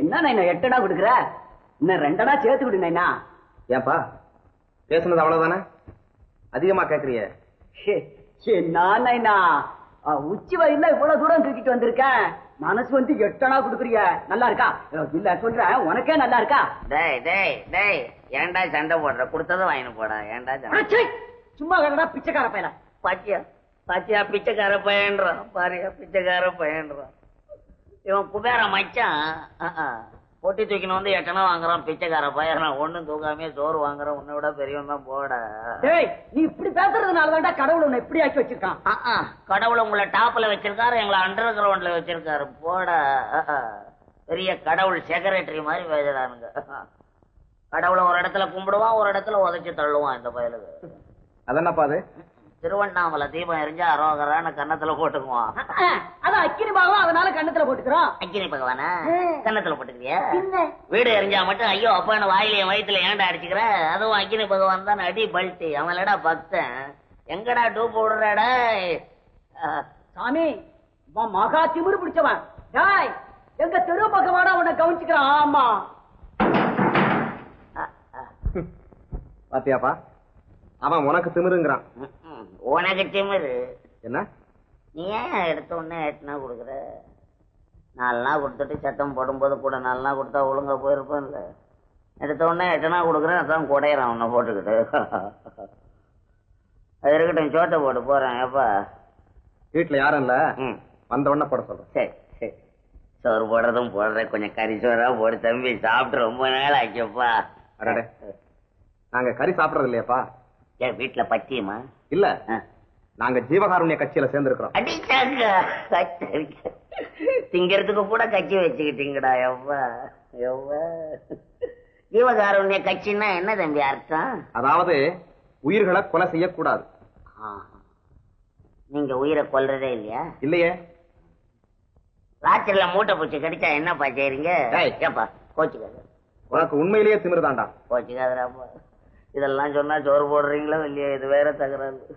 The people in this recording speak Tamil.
என்ன நைனா எட்டனா கொடுக்குற? இன்னும் ரெண்டனா சேர்த்து கொடு நைனா ஏன்பா பேசுனது அவ்வளவுதானே? அதிகமா கேக்குறிய. நைனா ஆ, உச்சி வயல்ல இவ்வளவு தூரம் தூக்கிட்டு வந்திருக்கேன் மனசு வந்து எட்டனா கொடுக்குறிய. நல்லா இருக்கா? இல்ல சொல்றேன் உனக்கே நல்லா இருக்கா? டேய் டேய் டேய் ஏன்டா சண்டை போடுற? கொடுத்ததை வாங்கிட்டு போடா ஏன்டா சண்டை சும்மா கடடா பிச்சைக்கார பையல பாத்தியா? பாத்தியா பிச்சைக்கார பையன்றான். பாரியா பிச்சைக்கார பையன்றான். இவன் குபேர மச்சான். பொட்டி தூக்கின்னு வந்து எட்டனா வாங்குறான் பிச்சைக்கார பையன். ஒண்ணும் தூக்காமே சோறு வாங்குறான். உன்னை விட பெரியவன் தான் போட. டேய் நீ இப்படி பேசுறதுனால தான்டா கடவுள் உன்னை இப்படி ஆக்கி வச்சிருக்கான். கடவுள் உங்களை டாப்ல வச்சிருக்காரு எங்களை அண்டர் கிரவுண்ட்ல வச்சிருக்காரு. போட. பெரிய கடவுள் செக்ரட்டரி மாதிரி பேசுறானுங்க. கடவுளை ஒரு இடத்துல கும்பிடுவான் ஒரு இடத்துல உதைச்சு தள்ளுவான் இந்த பயலுக்கு. அதென்னப்பா அது? திருவண்ணாமலை தீபம் எரிஞ்சா அரோகரான கன்னத்துல போட்டுக்குவான். அதான் அக்கினி பாகம் அதனால கண்ணத்துல போட்டுக்கிறோம். அக்கினி பகவானா? கன்னத்துல போட்டுக்கிறியா? வீடு எரிஞ்சா மட்டும் ஐயோ அப்பான்னு வாயிலையும் வயித்துல ஏன்டா அடிச்சுக்கிற? அதுவும் அக்கினி பகவான் தான் அடி பல்ட்டி. அவன் இல்லடா பக்தன். எங்கடா டூப் விடுறாடா சாமி மகா திமிரு பிடிச்சவன். டேய் எங்க தெரு பக்கமாடா உன்னை கவனிச்சுக்கிறான். ஆமா. பாத்தியாப்பா? அவன் உனக்கு திமிருங்கிறான். உனக்கு திமிரு என்ன? நீ ஏன் எடுத்த உடனே எட்டுனா கொடுக்குற? நாலு நாள் கொடுத்துட்டு சத்தம் போடும்போது கூட நாலு நாள் கொடுத்தா ஒழுங்கா போயிருப்பேன்ல எடுத்த உடனே எட்டனா கொடுக்குறேன் அதான் குடையிறான் உன்னை போட்டுக்கிட்டு. அது இருக்கட்டும் சோட்டை போட்டு போறேன் எப்பா வீட்டுல யாரும் இல்ல? வந்த உடனே போட சொல்றேன். சரி சரி. சோறு போடுறதும் போடுறேன் கொஞ்சம் கறி சோறா போடு தம்பி சாப்பிட்டு ரொம்ப நாள் அடடே. நாங்க கறி சாப்பிடறது இல்லையாப்பா. ஏன் வீட்டுல பச்சியமா இல்ல. நாங்க ஜீவகாருண்ய கட்சியில சேர்ந்திருக்கிறோம். அடிச்சாங்க திங்கிறதுக்கு கூட கட்சி வச்சுக்கிட்டீங்கடா எவ்வா எவ்வா ஜீவகாருண்ய கட்சின்னா என்ன தம்பி அர்த்தம்? அதாவது உயிர்களை கொலை செய்யக்கூடாது. நீங்க உயிரை கொல்றதே இல்லையா? இல்லையே. ராத்திரில மூட்டை பூச்சி கடிச்சா என்னப்பா செய்றீங்க. ஏப்பா கோச்சுக்காத. உனக்கு உண்மையிலேயே திமிருதான்டா. கோச்சுக்காதராப்பா இதெல்லாம் சொன்னா சோறு போடுறீங்களோ இல்லையா இது வேற தகராறு.